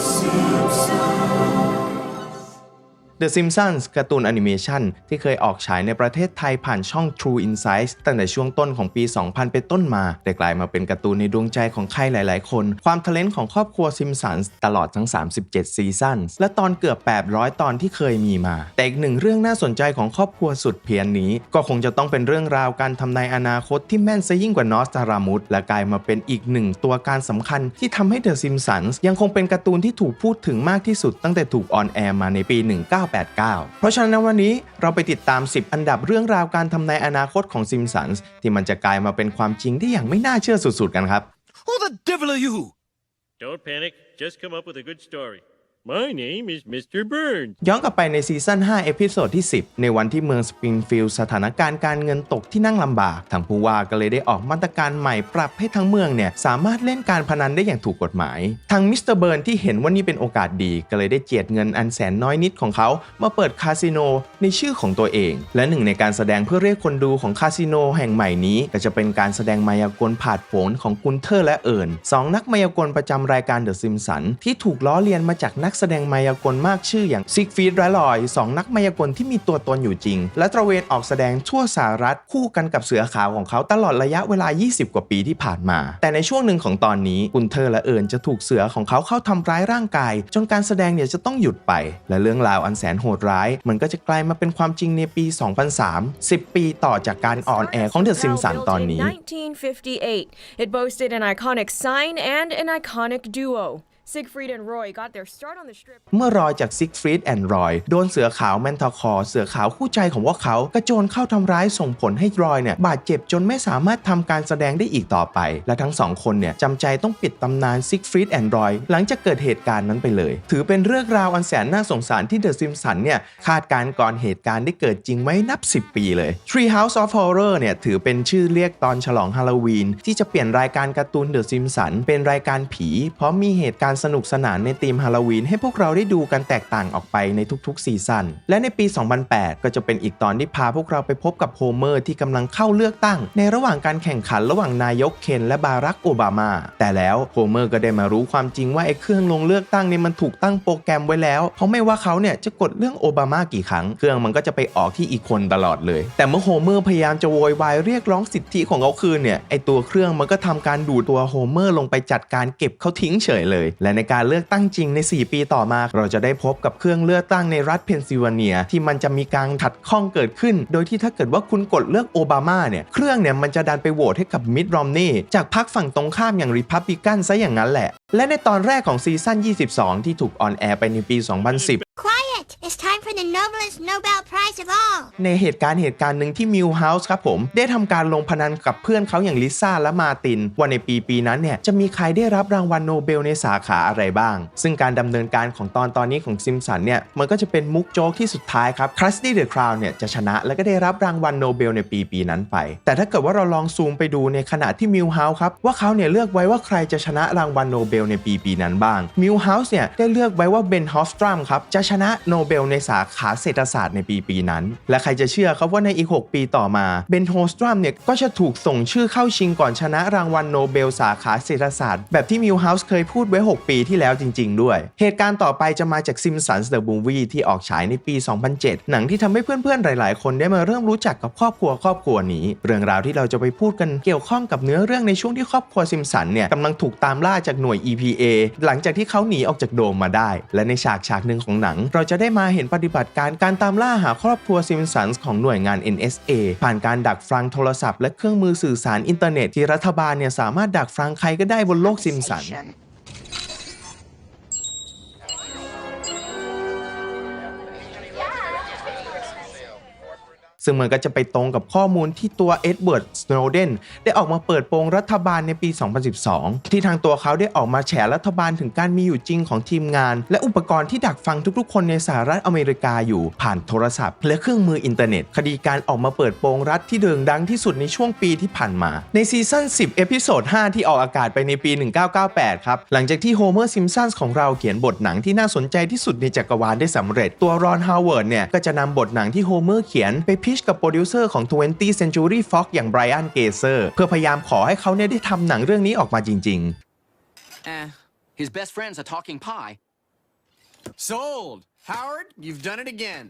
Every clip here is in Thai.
Seems so. The Simpsons การ์ตูนแอนิเมชันที่เคยออกฉายในประเทศไทยผ่านช่อง True Insights ตั้งแต่ช่วงต้นของปี 2000 เป็นต้นมา ได้กลายมาเป็นการ์ตูนในดวงใจของใครหลาย ๆ คน ความทะเลนของครอบครัว Simpsons ตลอดทั้ง 37 ซีซั่นและตอนเกือบ 800 ตอนที่เคยมีมา แต่อีกหนึ่งเรื่องน่าสนใจของครอบครัวสุดเพียนนี้ ก็คงจะต้องเป็นเรื่องราวการทำนายอนาคตที่แม่นซะยิ่งกว่านอสตารามุสและกลายมาเป็นอีกหนึ่งตัวการสำคัญที่ทำให้ The Simpsons ยังคงเป็นการ์ตูนที่ถูกพูดถึงมากที่สุดตั้งแต่ถูกออนแอร์มาในปี1989 เพราะฉะนั้นวันนี้เราไปติดตาม 10 อันดับเรื่องราวการทำนายอนาคตของ Simpsons ที่มันจะกลายมาเป็นความจริงที่อย่างไม่น่าเชื่อสุดๆกันครับ Who the devil are you? Don't panic. Just come up with a good story. My name is Mr. Burns. ย้อนกลับไปในซีซั่น 5 เอพิโซดที่ 10 ในวันที่เมืองสปริงฟิลด์สถานการณ์การเงินตกที่นั่งลำบาก ทางผู้ว่าก็เลยได้ออกมาตรการใหม่ปรับให้ทั้งเมืองเนี่ย สามารถเล่นการพนันได้อย่างถูกกฎหมาย ทางมิสเตอร์เบิร์นที่เห็นว่านี่เป็นโอกาสดี ก็เลยได้เจียดเงินอันแสนน้อยนิดของเขา มาเปิดคาสิโนในชื่อของตัวเอง และหนึ่งในการแสดงเพื่อเรียกคนดูของคาสิโนแห่งใหม่นี้ก็จะเป็นการแสดงมายากลผาดโผนของกุนเทอร์และเอิญสองนักมายากลประจำรายการเดอะซิมสันที่ถูกล้อเลียนมาจากนักแสดงมายากลมากชื่ออย่างซิกฟีดและลอยสองนักมายากลที่มีตัวตนอยู่จริง และตระเวนออกแสดงทั่วสหรัฐคู่กันกับเสือขาวของเขาตลอดระยะเวลา 20 กว่าปีที่ผ่านมา แต่ในช่วงหนึ่งของตอนนี้กุนเทอร์และเอิญจะถูกเสือของเขาเข้าทำร้ายร่างกาย จนการแสดงเนี่ยจะต้องหยุดไป และเรื่องราวอันแสนโหดร้าย มันก็จะกลายมาเป็นความจริงในปี 2003 10 ปีต่อจากการออนแอร์ของเดอะซิมสันตอนนี้ 1958. It boasted an iconic sign and an iconic duo. Siegfried and Roy got their start on the strip. เมื่อรอยจากซิกฟรีดแอนด์รอยโดนเสือขาวแมนทาคอร์เสือขาวคู่ใจของพวกเขากระโจนเข้าทำร้ายส่งผลให้รอยเนี่ยบาดเจ็บจนไม่สามารถทำการแสดงได้อีกต่อไป และทั้งสองคนเนี่ยจำใจต้องปิดตำนานซิกฟรีดแอนด์รอยหลังจากเกิดเหตุการณ์นั้นไปเลย ถือเป็นเรื่องราวอันแสนน่าสงสารที่เดอะซิมสันเนี่ยคาดการณ์ก่อนเหตุการณ์ได้เกิดจริงไว้นับ 10 ปีเลย Tree House of Horror เนี่ยถือเป็นชื่อเรียกตอนฉลองฮาโลวีนที่จะเปลี่ยนรายการการ์ตูนเดอะซิมสันเป็นรายการผีเพราะมีเหตุการณ์สนุกสนานในธีมฮาโลวีนให้พวกเราได้ดูกันแตกต่างออกไปในทุกๆซีซั่น และในปี 2008 ก็จะเป็นอีกตอนที่พาพวกเราไปพบกับโฮเมอร์ที่กำลังเข้าเลือกตั้ง ในระหว่างการแข่งขันระหว่างนายกเคนและบารักโอบามา แต่แล้วโฮเมอร์ก็ได้มารู้ความจริงว่าไอ้เครื่องลงเลือกตั้งเนี่ยมันถูกตั้งโปรแกรมไว้แล้ว เพราะไม่ว่าเขาเนี่ยจะกดเรื่องโอบามากี่ครั้ง เครื่องมันก็จะไปออกที่อีกคนตลอดเลย แต่เมื่อโฮเมอร์พยายามจะโวยวายเรียกร้องสิทธิของเขาคืนเนี่ยไอตัวเครื่องมันก็ทำการดูดตัวโฮเมอร์ลงไปจัดการเก็บเขาทิ้งเฉยเลย และในการเลือกตั้งจริงใน 4 ปีต่อมา เราจะได้พบกับเครื่องเลือกตั้งในรัฐเพนซิลเวเนีย ที่มันจะมีการขัดข้องเกิดขึ้น โดยที่ถ้าเกิดว่าคุณกดเลือกโอบามาเนี่ย เครื่องเนี่ยมันจะดันไปโหวตให้กับมิดรอมนี่จากพรรคฝั่งตรงข้ามอย่างริพับบิกันซะอย่างนั้นแหละ และในตอนแรกของซีซั่น 22 ที่ถูกออนแอร์ไปในปี 2010 it. It's time for the noblest Nobel Prize of all. ในเหตุการณ์เหตุการณ์หนึ่งที่มิวเฮาส์ครับผม ได้ทำการลงพนันกับเพื่อนเขาอย่างลิซ่าและมาติน ว่าในปีปีนั้นเนี่ย จะมีใครได้รับรางวัลโนเบลในสาขาอะไรบ้าง ซึ่งการดำเนินการของตอนตอนนี้ของซิมสันเนี่ย มันก็จะเป็นมุกโจ๊กที่สุดท้ายครับครัสตี้เดอะคราวเนี่ยจะชนะและก็ได้รับรางวัลโนเบลในปีปีนั้นไป แต่ถ้าเกิดว่าเราลองซูมไปดูในขณะที่มิวเฮาส์ครับว่าเขาเนี่ยเลือกไว้ว่าใครจะชนะรางวัลโนเบลในปีปีนั้นบ้างมิวเฮาส์เนี่ยได้เลือกไว้ว่าเบนฮอฟสตรัมครับจะชนะโนเบลในสาขาเศรษฐศาสตร์ในปีปีนั้น และใครจะเชื่อครับว่าในอีก 6 ปีต่อมาเบนโฮสตรัมเนี่ยก็จะถูกส่งชื่อเข้าชิงก่อนชนะรางวัลโนเบลสาขาเศรษฐศาสตร์ แบบที่มิวเฮาส์เคยพูดไว้ 6 ปีที่แล้วจริง ๆ ด้วย เหตุการณ์ต่อไปจะมาจาก Simpsons The Movie ที่ออกฉายในปี 2007 หนังที่ทำให้เพื่อนๆหลาย ๆ คนได้มาเริ่มรู้จักกับครอบครัวครอบครัวนี้ เรื่องราวที่เราจะไปพูดกันเกี่ยวข้องกับเนื้อเรื่องในช่วงที่ครอบครัวซิมสันเนี่ยกำลังถูกตามล่าจากหน่วย EPA หลังจากที่เขาหนีออกจากโดมมาได้ และในฉากฉากหนึ่งของหนัง เราจะได้มาเห็นปฏิบัติการการตามล่าหาครอบครัวซิมสันส์ของหน่วยงาน NSA ผ่านการดักฟังโทรศัพท์และเครื่องมือสื่อสารอินเทอร์เน็ตที่รัฐบาลเนี่ยสามารถดักฟังใครก็ได้บนโลกซิมสัน ซึ่งมันก็จะไปตรงกับข้อมูลที่ตัวเอ็ดเวิร์ดสโนเดนได้ออกมาเปิดโปงรัฐบาลในปี 2012 ที่ทางตัวเขาได้ออกมาแฉรัฐบาลถึงการมีอยู่จริงของทีมงาน และอุปกรณ์ที่ดักฟังทุกๆ คนในสหรัฐอเมริกาอยู่ผ่านโทรศัพท์และเครื่องมืออินเทอร์เน็ต คดีการออกมาเปิดโปงรัฐที่เด่งดังที่สุดในช่วงปีที่ผ่านมา ในซีซั่น 10 เอพิโซด 5 ที่ออกอากาศไปในปี 1998 ครับ หลังจากที่โฮเมอร์ซิมสันของเราเขียนบทหนังที่น่าสนใจที่สุดในจักรวาลได้สำเร็จ ตัวรอนฮาวเวิร์ดเนี่ยก็จะนำบทหนังที่โฮเมอร์เขียนไปพิชกับโปรดิวเซอร์ของ 20th Century Fox อย่างไบรอันเกเซอร์เพื่อพยายามขอให้เขาเนี่ยได้ทำหนังเรื่องนี้ออกมาจริงๆ Eh, His best friend's a talking pie. Sold! Howard, you've done it again.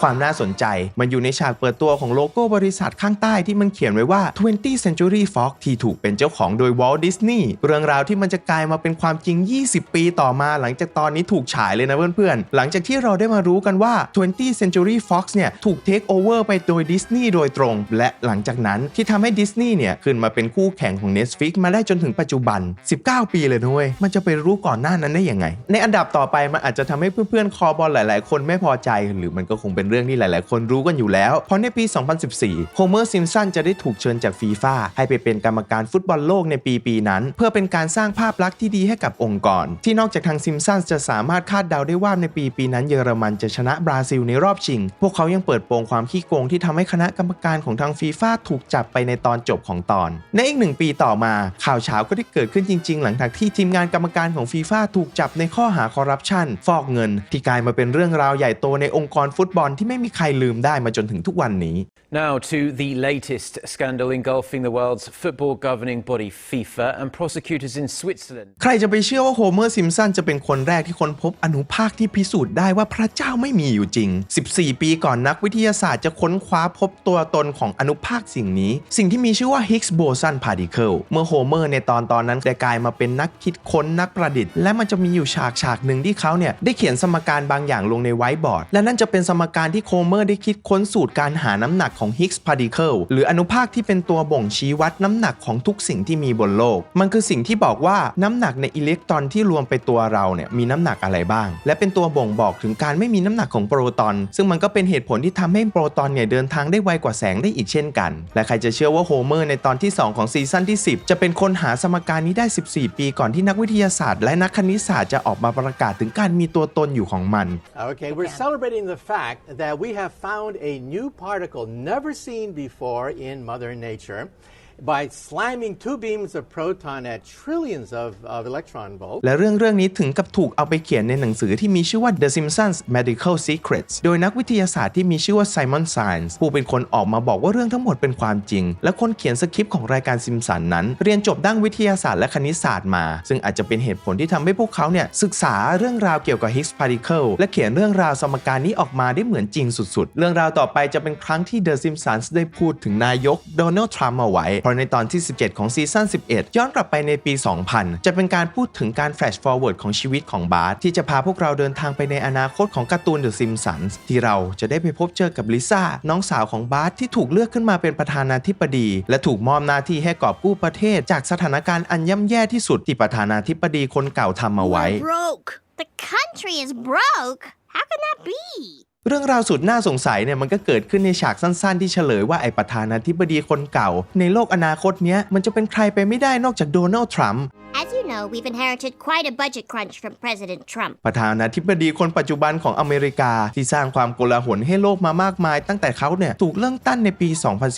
ความน่าสนใจ มันอยู่ในฉากเปิดตัวของโลโก้บริษัทข้างใต้ที่มันเขียนไว้ว่า 20th Century Fox ที่ถูกเป็นเจ้าของโดย Walt Disney เรื่องราวที่มันจะกลายมาเป็นความจริง 20 ปีต่อมาหลังจากตอนนี้ถูกฉายเลยนะเพื่อนๆ หลังจากที่เราได้มารู้กันว่า 20th Century Fox เนี่ยถูก take over ไปโดย Disney โดยตรง และหลังจากนั้นที่ทำให้ Disney เนี่ยขึ้นมาเป็นคู่แข่งของ Netflix มาได้จนถึงปัจจุบัน 19 ปีเลยนะเว้ย มันจะไปรู้ก่อนหน้านั้นได้ยังไง ในอันดับต่อไปมันอาจจะทำให้เพื่อนๆคอบอลหลาย ๆ คนไม่พอใจ หรือมันก็คงเป็นเรื่องที่หลาย ๆ คนรู้กันอยู่แล้ว เพราะในปี 2014 โฮเมอร์ซิมสันจะได้ถูกเชิญจากฟีฟ่าให้ไปเป็นกรรมการฟุตบอลโลกในปีปีนั้น เพื่อเป็นการสร้างภาพลักษณ์ที่ดีให้กับองค์กร ที่นอกจากทางซิมสันจะสามารถคาดเดาได้ว่าในปีปีนั้นเยอรมันจะชนะบราซิลในรอบชิง พวกเขายังเปิดโปงความขี้โกงที่ทำให้คณะกรรมการของทางฟีฟ่าถูกจับไปในตอนจบของตอน ในอีกหนึ่งปีต่อมา ข่าวเช้าก็ได้เกิดขึ้นจริง ๆ หลังจากที่ทีมงานกรรมการของฟีฟ่าถูกจับในข้อหาคอร์รัปชันฟอกเงิน ที่กลายมาเป็นเรื่องราวใหญ่โตในองค์กรฟุตบอลที่ไม่มีใครลืมได้มาจนถึงทุกวันนี้ Now to the latest scandal engulfing the world's football governing body FIFA and prosecutors in Switzerland. ใครจะไปเชื่อว่าโฮเมอร์ซิมสันจะเป็นคนแรกที่ค้นพบอนุภาคที่พิสูจน์ได้ว่าพระเจ้าไม่มีอยู่จริง 14 ปีก่อนนักวิทยาศาสตร์จะค้นคว้าพบตัวตนของอนุภาคสิ่งนี้ สิ่งที่มีชื่อว่า Higgs boson particle เมื่อโฮเมอร์ในตอนตอนนั้นได้กลายมาเป็นนักคิดค้นนักประดิษฐ์ และมันจะมีอยู่ฉากฉากหนึ่งที่เขาเนี่ยได้เขียนสมการบางอย่างลงในไวท์บอร์ดและนั่นจะเป็นสมการที่โฮเมอร์ได้คิดค้นสูตรการหาน้ำหนักของ Higgs particle หรืออนุภาคที่เป็นตัวบ่งชี้วัดน้ำหนักของทุกสิ่งที่มีบนโลก มันคือสิ่งที่บอกว่าน้ำหนักในอิเล็กตรอนที่รวมไปตัวเราเนี่ยมีน้ำหนักอะไรบ้าง และเป็นตัวบ่งบอกถึงการไม่มีน้ำหนักของโปรตอน ซึ่งมันก็เป็นเหตุผลที่ทำให้โปรตอนเนี่ยเดินทางได้ไวกว่าแสงได้อีกเช่นกัน และใครจะเชื่อว่าโฮเมอร์ในตอนที่ 2 ของซีซั่นที่ 10 จะเป็นคนหาสมการนี้ได้ 14 ปีก่อนที่นักวิทยาศาสตร์และนักคณิตศาสตร์จะออกมาประกาศถึงการมีตัวตนอยู่ของมัน Okay, we're celebrating the fact that we have found a new particle never seen before in Mother Nature by slamming two beams of proton at trillions of, of electron volts. และเรื่องเรื่องนี้ถึงกับถูกเอาไปเขียนในหนังสือที่มีชื่อว่า The Simpsons Medical Secrets โดยนักวิทยาศาสตร์ที่มีชื่อว่า Simon Science ผู้เป็นคนออกมาบอกว่าเรื่องทั้งหมดเป็นความจริง และคนเขียนสคริปต์ของรายการซิมสันนั้น เรียนจบด้านวิทยาศาสตร์และคณิตศาสตร์มา ซึ่งอาจจะเป็นเหตุผลที่ทำให้พวกเขาเนี่ยศึกษาเรื่องราวเกี่ยวกับ Higgs particle และเขียนเรื่องราวสมการนี้ออกมาได้เหมือนจริงสุดๆ เรื่องราวต่อไปจะเป็นครั้งที่ The Simpsons ได้พูดถึงนายกโดนัลด์ทรัมป์เอาไว้ราะในตอนที่ 17 ของซีซั่น 11 ย้อนกลับไปในปี 2000 จะเป็นการพูดถึงการ flash forward ของชีวิตของบาร์ที่จะพาพวกเราเดินทางไปในอนาคตของการ์ตูน The Simpsons ที่เราจะได้ไปพบเจอกับลิซ่าน้องสาวของบาร์ที่ถูกเลือกขึ้นมาเป็นประธานาธิบดี และถูกมอบหน้าที่ให้กอบกู้ประเทศ จากสถานการณ์อันย่ำแย่ที่สุดที่ประธานาธิบดีคนเก่าทำเอาไว้ Broke. The country is broke? How can that be? เรื่องราวสุดน่าสงสัยเนี่ยมันก็เกิดขึ้นในฉากสั้นๆ ที่เฉลยว่าไอประธานาธิบดีคนเก่า ในโลกอนาคตเนี้ยมันจะเป็นใครไปไม่ได้นอกจากโดนัลด์ทรัมป์ As you know, we've inherited quite a budget crunch from President Trump. ประธานาธิบดีคนปัจจุบันของอเมริกาที่สร้างความโกลาหลให้โลกมามากมาย ตั้งแต่เขาเนี่ยถูกเริ่มตั้นในปี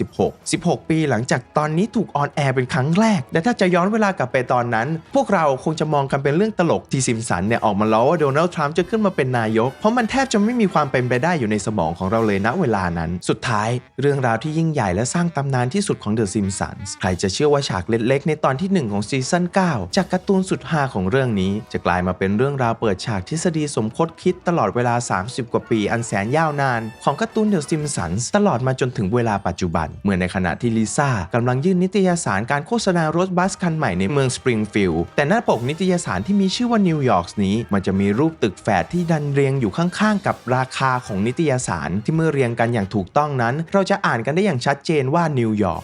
2016 16 ปีหลังจากตอนนี้ถูกออนแอร์เป็นครั้งแรก และถ้าจะย้อนเวลากลับไปตอนนั้น พวกเราคงจะมองกันเป็นเรื่องตลกที่ซิมสันเนี่ยออกมาล้อว่าโดนัลด์ทรัมป์จะขึ้นมาเป็นนายก เพราะมันแทบจะไม่มีความเป็นไปได้อยู่ในสมองของเราเลยณเวลานั้น สุดท้าย เรื่องราวที่ยิ่งใหญ่และสร้างตำนานที่สุดของเดอะซิมสันใครจะเชื่อว่าฉากเล็กๆในตอนที่หนึ่งของซีซั่น9จากการ์ตูนสุดฮาของเรื่องนี้ จะกลายมาเป็นเรื่องราวเปิดฉากทฤษฎีสมคบคิดตลอดเวลา 30 กว่าปีอันแสนยาวนาน ของการ์ตูนเดอะซิมสันตลอดมาจนถึงเวลาปัจจุบัน เมื่อในขณะที่ลิซ่ากำลังยื่นนิตยสารการโฆษณารถบัสคันใหม่ในเมืองสปริงฟิลด์แต่หน้าปกนิตยสารที่มีชื่อว่านิวยอร์กนี้ มันจะมีรูปตึกแฝดที่ดันเรียงอยู่ข้างๆ กับราคาของนิตยสารที่เมื่อเรียงกันอย่างถูกต้องนั้น เราจะอ่านกันได้อย่างชัดเจนว่านิวยอร์ก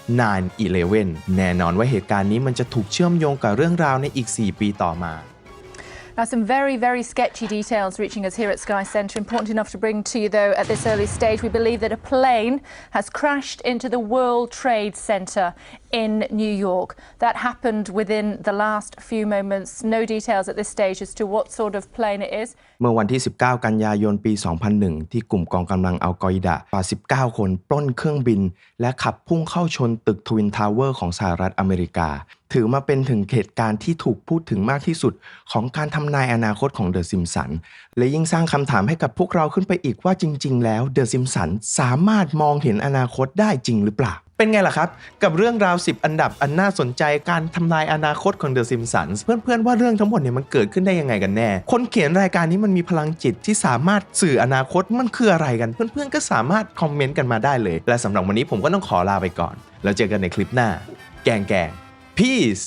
9-11แน่นอนว่าเหตุการณ์นี้มันจะถูกเชื่อมโยงกับเรื่องรในอีก 4 ปีต่อมา Now, some very, very sketchy details reaching us here at Sky Centre. Important enough to bring to you, though, at this early stage. We believe that a plane has crashed into the World Trade Center in New York. That happened within the last few moments. No details at this stage as to what sort of plane it is. เมื่อวันที่ 19 กันยายนปี 2001 ที่กลุ่มกองกำลังอัลกออิดะกว่า 19 คนปล้นเครื่องบิน และขับพุ่งเข้าชนตึกทวินทาวเวอร์ของสหรัฐอเมริกา ถือมาเป็นถึงเหตุการณ์ที่ถูกพูดถึงมากที่สุด ของการทำนายอนาคตของเดอะซิมสัน และยิ่งสร้างคำถามให้กับพวกเราขึ้นไปอีกว่าจริง ๆ แล้วเดอะซิมสันสามารถมองเห็นอนาคตได้จริงหรือเปล่า เป็นไงล่ะครับ กับเรื่องราว 10 อันดับอันน่าสนใจการทำลายอนาคตของเดอะซิมสันเพื่อนๆ ว่าเรื่องทั้งหมดเนี่ยมันเกิดขึ้นได้ยังไงกันแน่ คนเขียนรายการนี้มันมีพลังจิตที่สามารถสื่ออนาคตมันคืออะไรกัน เพื่อนๆ ก็สามารถคอมเมนต์กันมาได้เลย และสำหรับวันนี้ผมก็ต้องขอลาไปก่อน แล้วเจอกันในคลิปหน้า แกงแกง peace